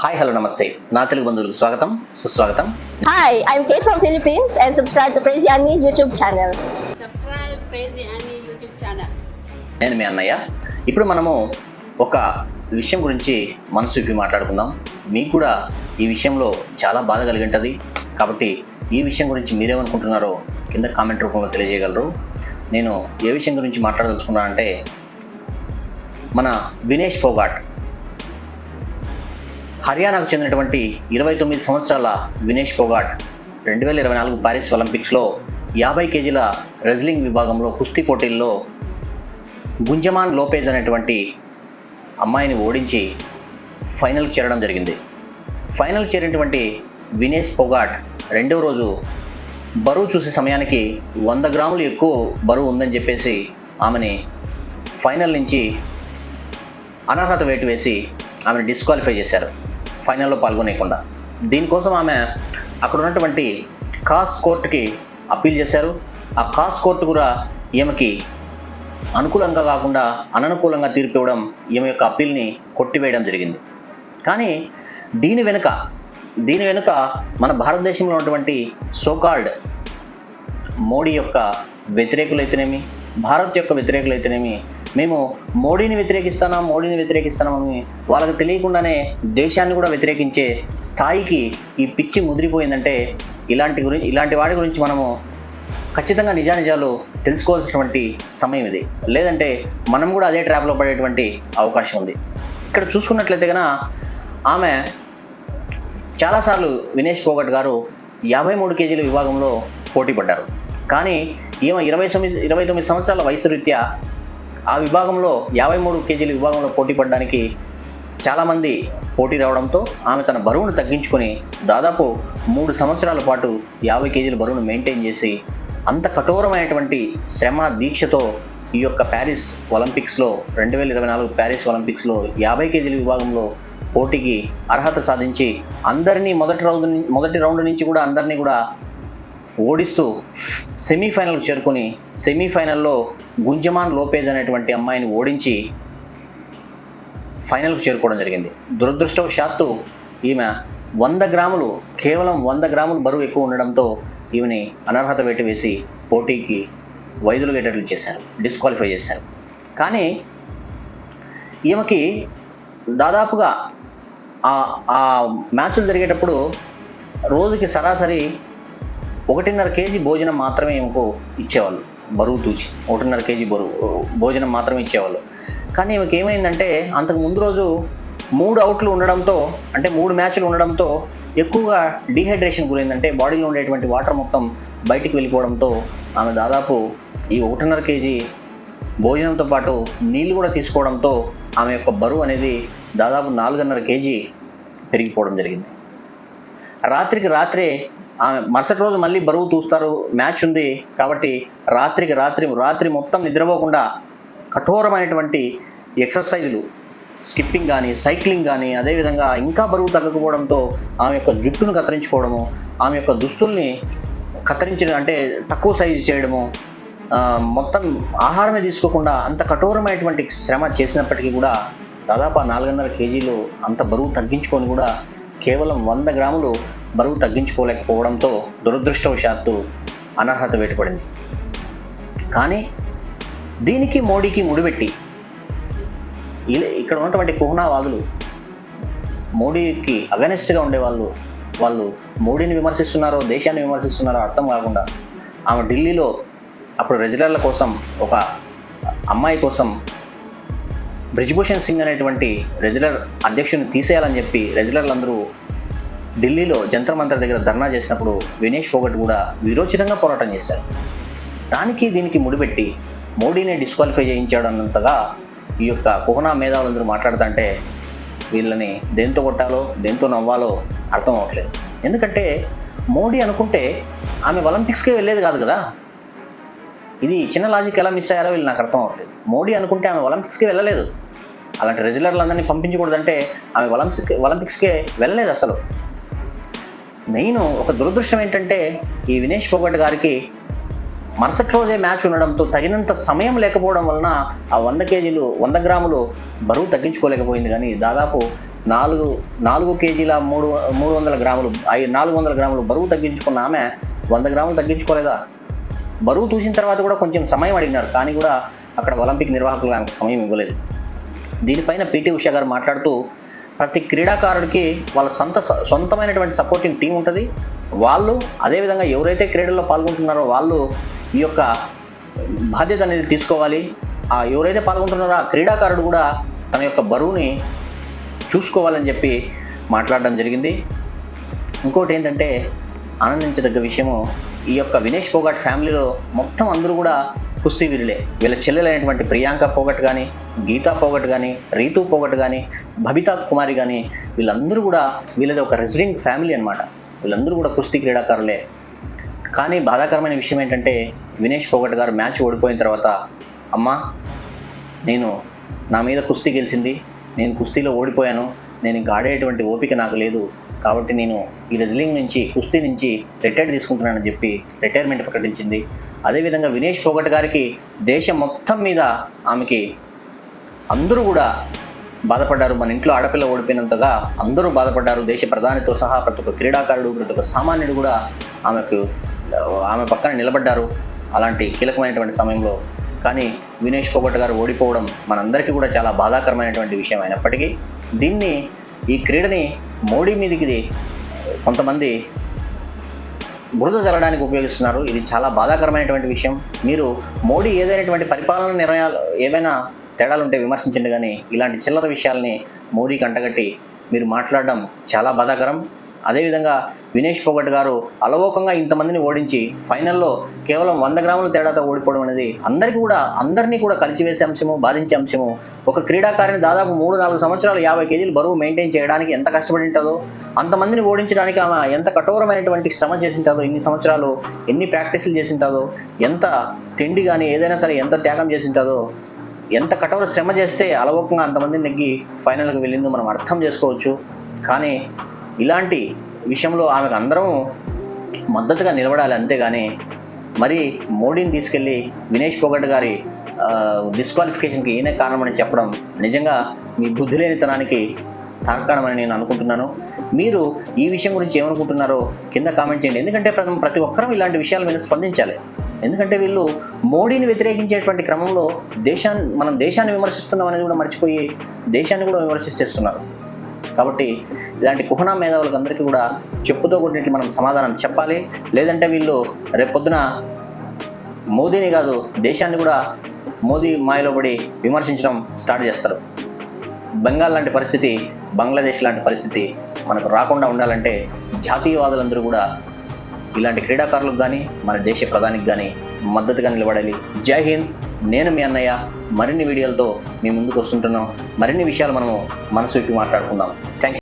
Hi hello నమస్తే నా తెలుగు బంధువులకు స్వాగతం సుస్వాగతం. Hi, I'm Kate from Philippines and subscribe to Crazy Annie YouTube channel. subscribe Crazy Annie YouTube channel. నేను మీ అన్నయ్య. ఇప్పుడు మనము ఒక విషయం గురించి మనసు విప్పి మాట్లాడుకుందాం. మీకు కూడా ఈ విషయంలో చాలా బాధ కలిగి ఉంటుంది కాబట్టి ఈ విషయం గురించి మీరేమనుకుంటున్నారో కింద కామెంట్ రూపంలో తెలియజేయగలరు. నేను ఏ విషయం గురించి మాట్లాడదలుచుకున్నానంటే మన వినేష్ ఫోగాట్ హర్యానాకు చెందినటువంటి ఇరవై తొమ్మిది సంవత్సరాల వినేష్ ఫోగాట్ రెండు వేల ఇరవై నాలుగు ప్యారిస్ ఒలింపిక్స్లో యాభై కేజీల రెజ్లింగ్ విభాగంలో కుస్తీ పోటీల్లో గుంజమాన్ లోపేజ్ అనేటువంటి అమ్మాయిని ఓడించి ఫైనల్కి చేరడం జరిగింది. ఫైనల్ చేరినటువంటి వినేష్ పొగాట్ రెండో రోజు బరువు చూసే సమయానికి వంద గ్రాములు ఎక్కువ బరువు ఉందని చెప్పేసి ఆమెని ఫైనల్ నుంచి అనర్హత వేటు వేసి ఆమెను డిస్క్వాలిఫై చేశారు. ఫైనల్లో పాల్గొనేయకుండా. దీనికోసం ఆమె అక్కడ ఉన్నటువంటి కాస్ కోర్టుకి అప్పీల్ చేశారు. ఆ కాస్ కోర్టు కూడా ఈమెకి అనుకూలంగా కాకుండా అననుకూలంగా తీర్పు ఇవ్వడం ఈమె యొక్క అప్పీల్ని కొట్టివేయడం జరిగింది. కానీ దీని వెనుక దీని వెనుక మన భారతదేశంలో ఉన్నటువంటి సోకాల్డ్ మోడీ యొక్క వ్యతిరేకులు అయితేనేమి భారత్ యొక్క వ్యతిరేకులైతేనేమి మేము మోడీని వ్యతిరేకిస్తున్నాం మోడీని వ్యతిరేకిస్తున్నామని వాళ్ళకి తెలియకుండానే దేశాన్ని కూడా వ్యతిరేకించే స్థాయికి ఈ పిచ్చి ముదిరిపోయిందంటే ఇలాంటి గురించి ఇలాంటి వాటి గురించి మనము ఖచ్చితంగా నిజానిజాలు తెలుసుకోవాల్సినటువంటి సమయం ఇది. లేదంటే మనం కూడా అదే ట్రాప్లో పడేటువంటి అవకాశం ఉంది. ఇక్కడ చూసుకున్నట్లయితే కనుక ఆమె చాలాసార్లు వినేష్ పోగట్ గారు యాభై మూడు కేజీల విభాగంలో పోటీ పడ్డారు. కానీ ఈమె ఇరవై తొమ్మిది ఇరవై తొమ్మిది సంవత్సరాల వయసు రీత్యా ఆ విభాగంలో యాభై మూడు కేజీల విభాగంలో పోటీ పడడానికి చాలామంది పోటీ రావడంతో ఆమె తన బరువును తగ్గించుకొని దాదాపు మూడు సంవత్సరాల పాటు యాభై కేజీల బరువును మెయింటైన్ చేసి అంత కఠోరమైనటువంటి శ్రమ దీక్షతో ఈ యొక్క ప్యారిస్ ఒలింపిక్స్లో రెండు వేల ఇరవై నాలుగు ప్యారిస్ ఒలింపిక్స్లో యాభై కేజీల విభాగంలో పోటీకి అర్హత సాధించి అందరినీ మొదటి రౌండ్ మొదటి రౌండ్ నుంచి కూడా అందరినీ కూడా ఓడిస్తూ సెమీఫైనల్కి చేరుకొని సెమీఫైనల్లో గుంజమాన్ లోపేజ్ అనేటువంటి అమ్మాయిని ఓడించి ఫైనల్కు చేరుకోవడం జరిగింది. దురదృష్టవశాత్తు ఈమె వంద గ్రాములు కేవలం వంద గ్రాములు బరువు ఎక్కువ ఉండడంతో ఈమెని అనర్హత వేటు వేసి పోటీకి వైదొలిగేటట్లు చేశారు డిస్క్వాలిఫై చేశారు. కానీ ఈమెకి దాదాపుగా ఆ ఆ మ్యాచ్లు జరిగేటప్పుడు రోజుకి సరాసరి ఒకటిన్నర కేజీ భోజనం మాత్రమే ఈమెకు ఇచ్చేవాళ్ళు బరువు తూచి. ఒకటిన్నర కేజీ బరువు భోజనం మాత్రమే ఇచ్చేవాళ్ళు. కానీ ఈమెకి ఏమైందంటే అంతకు ముందు రోజు మూడు అవుట్లు ఉండడంతో అంటే మూడు మ్యాచ్లు ఉండడంతో ఎక్కువగా డీహైడ్రేషన్ గురైందంటే బాడీలో ఉండేటువంటి వాటర్ మొత్తం బయటికి వెళ్ళిపోవడంతో ఆమె దాదాపు ఈ ఒకటిన్నర కేజీ భోజనంతో పాటు నీళ్ళు కూడా తీసుకోవడంతో ఆమె యొక్క బరువు అనేది దాదాపు నాలుగున్నర కేజీ పెరిగిపోవడం జరిగింది. రాత్రికి రాత్రే మరుసటి రోజు మళ్ళీ బరువు తూస్తారు మ్యాచ్ ఉంది కాబట్టి రాత్రికి రాత్రి రాత్రి మొత్తం నిద్రపోకుండా కఠోరమైనటువంటి ఎక్సర్సైజులు స్కిప్పింగ్ కానీ సైక్లింగ్ కానీ అదేవిధంగా ఇంకా బరువు తగ్గకపోవడంతో ఆమె యొక్క జుట్టును కత్తిరించుకోవడము ఆమె యొక్క దుస్తుల్ని కత్తిరించడం అంటే తక్కువ సైజు చేయడము మొత్తం ఆహారమే తీసుకోకుండా అంత కఠోరమైనటువంటి శ్రమ చేసినప్పటికీ కూడా దాదాపు నాలుగున్నర కేజీలు అంత బరువు తగ్గించుకొని కూడా కేవలం వంద గ్రాములు బరువు తగ్గించుకోలేకపోవడంతో దురదృష్టవశాత్తు అనర్హత వేటుపడింది. కానీ దీనికి మోడీకి ముడిపెట్టి ఇలా- ఇక్కడ ఉన్నటువంటి కుహనావాదులు మోడీకి అగనెస్ట్గా ఉండేవాళ్ళు వాళ్ళు మోడీని విమర్శిస్తున్నారో దేశాన్ని విమర్శిస్తున్నారో అర్థం కాకుండా ఆమె ఢిల్లీలో అప్పుడు రెజిలర్ల కోసం ఒక అమ్మాయి కోసం బ్రిజ్భూషణ్ సింగ్ అనేటువంటి రెజిలర్ అధ్యక్షుని తీసేయాలని చెప్పి రెజ్లర్లందరూ ఢిల్లీలో జంతర్ మంతర్ దగ్గర ధర్నా చేసినప్పుడు వినేష్ ఫోగట్ కూడా విరోచితంగా పోరాటం చేశారు. దానికి దీనికి ముడిపెట్టి మోడీని డిస్క్వాలిఫై చేయించాడు అన్నంతగా ఈ యొక్క కుహనా మేధావులందరూ మాట్లాడుతుంటే వీళ్ళని దేంతో కొట్టాలో దేంతో నవ్వాలో అర్థం అవ్వట్లేదు. ఎందుకంటే మోడీ అనుకుంటే ఆమె ఒలింపిక్స్కే వెళ్ళేది కాదు కదా. ఇది చిన్న లాజిక్ ఎలా మిస్ అయ్యారో వీళ్ళు నాకు అర్థం అవ్వట్లేదు. మోడీ అనుకుంటే ఆమె ఒలింపిక్స్కి వెళ్ళలేదు. అలాంటి రెగ్యులర్లందరినీ పంపించకూడదంటే ఆమె ఒలింపిక్స్ ఒలింపిక్స్కే వెళ్ళలేదు అసలు. మెయిన్ ఒక దురదృష్టం ఏంటంటే ఈ వినేష్ ఫోగట్ గారికి మరుసటి రోజే మ్యాచ్ ఉండడంతో తగినంత సమయం లేకపోవడం వలన ఆ వంద కేజీలు వంద గ్రాములు బరువు తగ్గించుకోలేకపోయింది. కానీ దాదాపు నాలుగు నాలుగు కేజీల మూడు మూడు వందల గ్రాములు ఐదు నాలుగు వందల గ్రాములు బరువు తగ్గించుకున్న ఆమె వంద గ్రాములు తగ్గించుకోలేదా? బరువు చూసిన తర్వాత కూడా కొంచెం సమయం అడిగినారు. కానీ కూడా అక్కడ ఒలింపిక్ నిర్వాహకులు ఆమెకు సమయం ఇవ్వలేదు. దీనిపైన పీటీ ఉషా గారు మాట్లాడుతూ ప్రతి క్రీడాకారుడికి వాళ్ళ సొంత సొంతమైనటువంటి సపోర్టింగ్ టీం ఉంటుంది. వాళ్ళు అదేవిధంగా ఎవరైతే క్రీడల్లో పాల్గొంటున్నారో వాళ్ళు ఈ యొక్క బాధ్యత అనేది తీసుకోవాలి. ఆ ఎవరైతే పాల్గొంటున్నారో ఆ క్రీడాకారుడు కూడా తన యొక్క బరువుని చూసుకోవాలని చెప్పి మాట్లాడడం జరిగింది. ఇంకోటి ఏంటంటే ఆనందించదగ్గ విషయము ఈ యొక్క వినేష్ పోగట్ ఫ్యామిలీలో మొత్తం అందరూ కూడా కుస్తీ వీరులే. వీళ్ళ చెల్లెలైనటువంటి ప్రియాంక పోగట్ కానీ గీతా పోగట్ కానీ రీతు పోగట్ కానీ బబితా కుమారి కానీ వీళ్ళందరూ కూడా వీళ్ళది ఒక రెసిడెంట్ ఫ్యామిలీ అన్నమాట. వీళ్ళందరూ కూడా కుస్తీ క్రీడాకారులే. కానీ బాధాకరమైన విషయం ఏంటంటే వినేష్ పోగట్ గారు మ్యాచ్ ఓడిపోయిన తర్వాత అమ్మా నేను నా మీద కుస్తీ గెలిచింది నేను కుస్తీలో ఓడిపోయాను నేను ఇంకా ఆడేటువంటి ఓపిక నాకు లేదు కాబట్టి నేను ఈ రెజ్లింగ్ నుంచి కుస్తీ నుంచి రిటైర్ తీసుకుంటున్నానని చెప్పి రిటైర్మెంట్ ప్రకటించింది. అదేవిధంగా వినేష్ పోగట్ గారికి దేశం మొత్తం మీద ఆమెకి అందరూ కూడా బాధపడ్డారు. మన ఇంట్లో ఆడపిల్ల ఓడిపోయినంతగా అందరూ బాధపడ్డారు. దేశ ప్రధానితో సహా ప్రతి ఒక్క క్రీడాకారుడు ప్రతి ఒక్క సామాన్యుడు కూడా ఆమెకు ఆమె పక్కన నిలబడ్డారు. అలాంటి కీలకమైనటువంటి సమయంలో. కానీ వినేష్ పోగట్ గారు ఓడిపోవడం మనందరికీ కూడా చాలా బాధాకరమైనటువంటి విషయం అయినప్పటికీ దీన్ని ఈ క్రీడని మోడీ మీదికి కొంతమంది బురద చల్లడానికి ఉపయోగిస్తున్నారు. ఇది చాలా బాధాకరమైనటువంటి విషయం. మీరు మోడీ ఏదైనటువంటి పరిపాలన నిర్ణయాలు ఏమైనా తేడాలుంటే విమర్శించండి కానీ ఇలాంటి చిల్లర విషయాల్ని మోడీ కంటగట్టి మీరు మాట్లాడడం చాలా బాధాకరం. అదేవిధంగా వినేష్ పోగట్ గారు అలవోకంగా ఇంతమందిని ఓడించి ఫైనల్లో కేవలం వంద గ్రాముల తేడాతో ఓడిపోవడం అనేది అందరికీ కూడా అందరినీ కూడా కలిసివేసే అంశము బాధించే అంశము. ఒక క్రీడాకారిని దాదాపు మూడు నాలుగు సంవత్సరాలు యాభై కేజీలు బరువు మెయింటైన్ చేయడానికి ఎంత కష్టపడి ఉంటుందో అంతమందిని ఓడించడానికి ఆమె ఎంత కఠోరమైనటువంటి శ్రమ చేసింటుందో ఇన్ని సంవత్సరాలు ఎన్ని ప్రాక్టీసులు చేసింటుందో ఎంత తిండి కానీ ఏదైనా సరే ఎంత త్యాగం చేసింటుందో ఎంత కఠోర శ్రమ చేస్తే అలవోకంగా అంతమంది నెగ్గి ఫైనల్కి వెళ్ళిందో మనం అర్థం చేసుకోవచ్చు. కానీ ఇలాంటి విషయంలో ఆమెకు అందరం మద్దతుగా నిలబడాలి అంతేగాని మరి మోడీని తీసుకెళ్ళి వినేష్ పొగట్ గారి డిస్క్వాలిఫికేషన్కి ఈయనే కారణమని చెప్పడం నిజంగా మీ బుద్ధి లేనితనానికి తార్కాణమని నేను అనుకుంటున్నాను. మీరు ఈ విషయం గురించి ఏమనుకుంటున్నారో కింద కామెంట్ చేయండి. ఎందుకంటే ప్రతి ప్రతి ఇలాంటి విషయాల మీద స్పందించాలి. ఎందుకంటే వీళ్ళు మోడీని వ్యతిరేకించేటువంటి క్రమంలో దేశాన్ని మనం దేశాన్ని విమర్శిస్తున్నాం అనేది కూడా మర్చిపోయి దేశాన్ని కూడా విమర్శిస్తున్నారు కాబట్టి ఇలాంటి కుహనా మేధావులకు అందరికీ కూడా చెప్పుతో కూడినట్లు మనం సమాధానం చెప్పాలి. లేదంటే వీళ్ళు రేపొద్దున మోదీని కాదు దేశాన్ని కూడా మోదీ మాయలో పడి విమర్శించడం స్టార్ట్ చేస్తారు. బెంగాల్ లాంటి పరిస్థితి బంగ్లాదేశ్ లాంటి పరిస్థితి మనకు రాకుండా ఉండాలంటే జాతీయవాదులందరూ కూడా ఇలాంటి క్రీడాకారులకు కానీ మన దేశ ప్రధానికి కానీ మద్దతుగా నిలబడాలి. జై హింద్. నేను మీ అన్నయ్య. మరిన్ని వీడియోలతో మీ ముందుకు వస్తుంటున్నాం. మరిన్ని విషయాలు మనము మనసు మాట్లాడుకుందాం. థ్యాంక్